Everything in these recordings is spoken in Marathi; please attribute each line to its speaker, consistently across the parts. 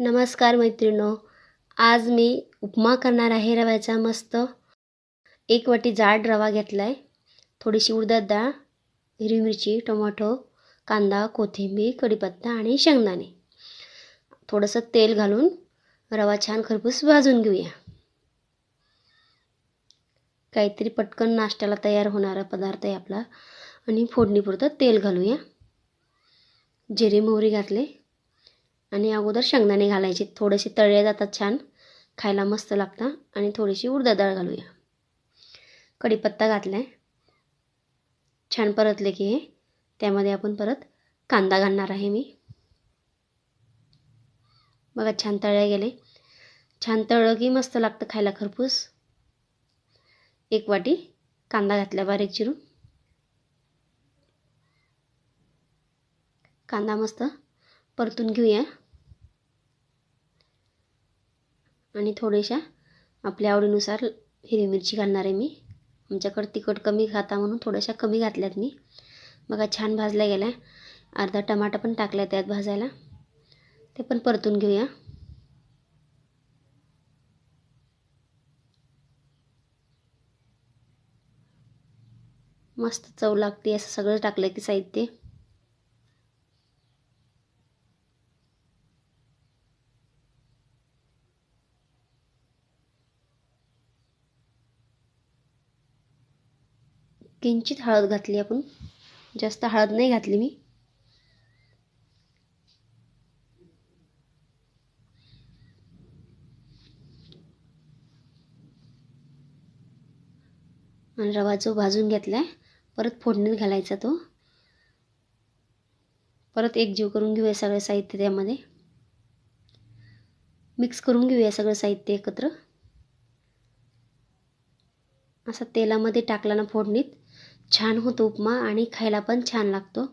Speaker 1: नमस्कार मैत्रिणो आज मी उपमा करणार आहे रव्याचा मस्त. एक वाटी जाड रवा घेतला आहे थोडीशी उडदात डाळ हिरवी मिरची टोमॅटो कांदा कोथिंबीर कढीपत्ता आणि शेंगदाणे. थोडंसं तेल घालून रवा छान खरपूस भाजून घेऊया. काहीतरी पटकन नाश्त्याला तयार होणारा पदार्थ आहे आपला आणि फोडणीपुरतं तेल घालूया. जिरे मोहरी घातले आणि अगोदर शेंगदाणे घालायचे. थोडेसे तळले जातात छान. खायला मस्त लागतं. आणि थोडीशी उडदा डाळ घालूया. कढीपत्ता घातला आहे छान परतले की हे. त्यामध्ये आपण परत कांदा घालणार आहे मी. बघा छान तळले गेले. छान तळलं की मस्त लागतं खायला खरपूस. एक वाटी कांदा घातला बारीक चिरून. कांदा मस्त परतून घेऊया. आणि थोड्याशा आपल्या आवडीनुसार हिरवी मिरची घालणार आहे मी. आमच्याकडं तिखट कमी खाता म्हणून थोड्याशा कमी घातल्यात मी. बघा छान भाजल्या गेल्या. अर्धा टमाटा पण टाकला त्यात भाजायला. ते पण परतून घेऊया. मस्त चव लागते असं सगळं टाकलं की साहित्य. किंचित हळद घातली आपण. जास्त हळद नाही घातली मी. आणि रवा जो भाजून घेतला आहे परत फोडणीत घालायचा तो. परत एक जीव करून घेऊया सगळं साहित्य त्यामध्ये. मिक्स करून घेऊया सगळं साहित्य एकत्र. असं तेलामध्ये टाकला ना फोडणीत. छान होतो उपमा आणि खायला पण छान लागतो.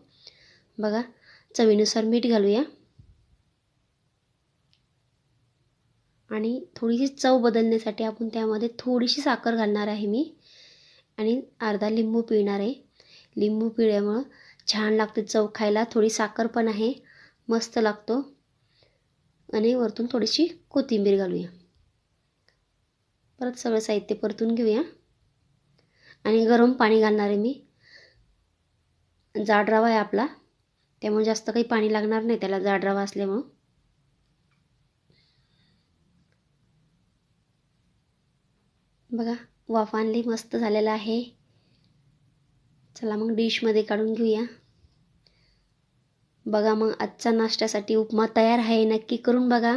Speaker 1: बघा चवीनुसार मीठ घालूया. आणि थोडीशी चव बदलण्यासाठी आपण त्यामध्ये थोडीशी साखर घालणार आहे मी. आणि अर्धा लिंबू पिळणार आहे. लिंबू पिळल्यामुळं छान लागते चव खायला. थोडी साखर पण आहे. मस्त लागतो. आणि वरतून थोडीशी कोथिंबीर घालूया. परत सगळं साहित्य परतून घेऊया. आणि गरम पाणी घालणार आहे मी. जाड रवा आहे आपला. त्यामुळे जास्त काही पाणी लागणार नाही त्याला जाड रवा असल्यामुळं. बघा वाफ आणली मस्त झालेला आहे. चला मग डिशमध्ये काढून घेऊया. बघा मग आजच्या नाश्त्यासाठी उपमा तयार आहे नक्की करून बघा.